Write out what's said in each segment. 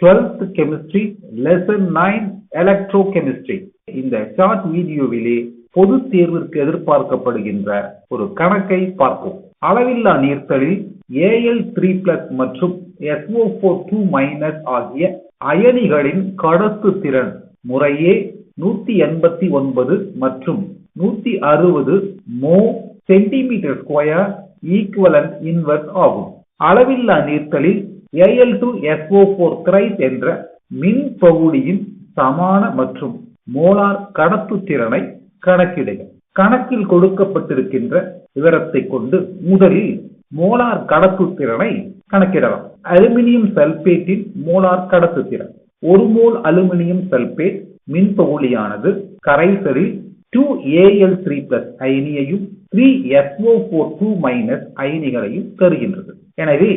Twelfth chemistry lesson nine electrochemistry இந்த short வீடியோவிலே பொது தேர்விற்கு எதிர்பார்க்கப்படுகின்ற ஒரு கணக்கை பார்ப்போம். அளவில்லா நீர்த்தலில் ஏஎல் த்ரீ பிளஸ் மற்றும் எஸ்ஓ போர் டூ மைனஸ் ஆகிய அயனிகளின் கடத்து திறன் முறையே நூத்தி எண்பத்தி ஒன்பது மற்றும் நூத்தி அறுபது மோ சென்டிமீட்டர் ஸ்கொயர் ஈக்குவலன் இன்வெர்ஸ் ஆகும். அளவில்லா நீர்த்தலில் AL two SO four thrice என்ற மின் பகுதியின் சமான மற்றும் மோலார் கடத்து திறனை கணக்கிடுக. கணக்கில் கொடுக்கப்பட்டிருக்கின்ற விவரத்தை கொண்டு முதலில் மோலார் கடத்து திறனை கணக்கிடலாம். அலுமினியம் சல்பேட்டின் மோலார் கடத்து திறன். ஒரு மோல் அலுமினியம் சல்பேட் மின்பகுளியானது கரைசலில் two AL three plus அயனியையும் three SO four two minus அயனிகளையும் தருகின்றது. எனவே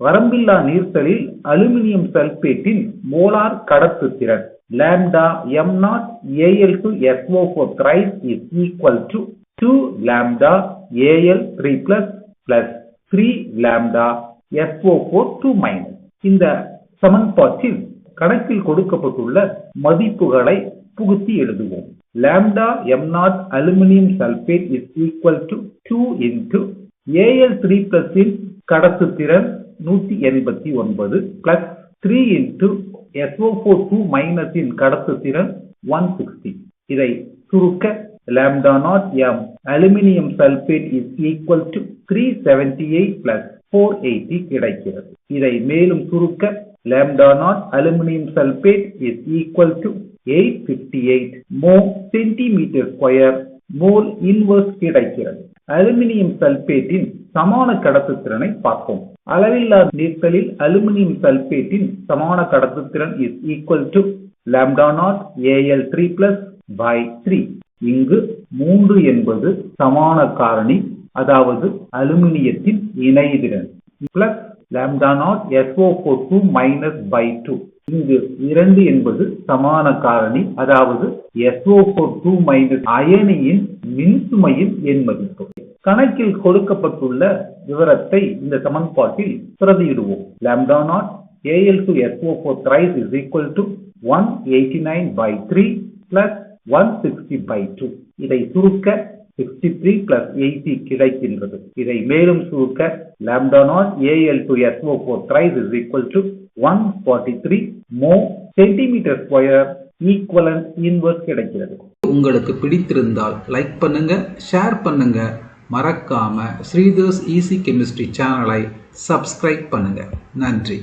வரம்பில்லா நீர்த்தலில் அலுமினியம் சல்பேட்டின் மோலார் கடத்து திறன் லேம்டா கடத்துத்திறன் AL two SO four thrice is thrice to two lambda AL three Al3 plus three lambda SO four two minus இந்த சமன்பாட்டில் கணக்கில் கொடுக்கப்பட்டுள்ள மதிப்புகளை புகுத்தி எழுதுவோம் lambda m naught aluminium sulphate is equal to 2 AL three plus இன் கடத்துத்திறன் நூற்றி எண்பத்தி ஒன்பது plus three into SO4 2 two மைனஸின் கடத்து திறன் ஒன் சிக்ஸ்டி இதை சுருக்க lambda naught m aluminium sulphate is equal to three seventy eight plus four eighty கிடைக்கிறது. இதை மேலும் சுருக்க lambda naught aluminium sulphate is equal to eight fifty eight mho centimetre square mole inverse கிடைக்கிறது aluminium சல்பேட்டின் சமான கடத்துத்திறனை பார்ப்போம். அளவில்லா நீர்களில் அலுமினியம் சல்பேட்டின் சமான கடத்துத்திறன் is equal to lambda naught AL three plus by three இங்கு மூன்று என்பது சமான காரணி அதாவது அலுமினியத்தின் இணைதிறன். Plus lambda naught SO four two minus by two இங்கு இரண்டு என்பது சமான காரணி. அதாவது எஸ்ஓ போர் டூ மைனஸ் அயனியின் மின்சுமையின் எண் மதிப்பு. கணக்கில் கொடுக்கப்பட்டுள்ள விவரத்தை இந்த சமன்பாட்டில் பிரதியிடுவோம். Lambda naught AL two SO four thrice is equal to one eighty nine by three plus one sixty by two இதை சுருக்க சிக்ஸ்டி த்ரீ பிளஸ் எயிட்டி கிடைக்கின்றது. இதை மேலும் சுருக்க lambda naught AL two SO four thrice is equal to one forty three mho centimetre square equivalent inverse கிடைக்கிறது. உங்களுக்கு பிடித்திருந்தால் like பண்ணுங்க ஷேர் பண்ணுங்க. மறக்காம ஸ்ரீதர்ஸ் ஈஸி கெமிஸ்ட்ரி சேனலை சப்ஸ்கிரைப் பண்ணுங்க. நன்றி.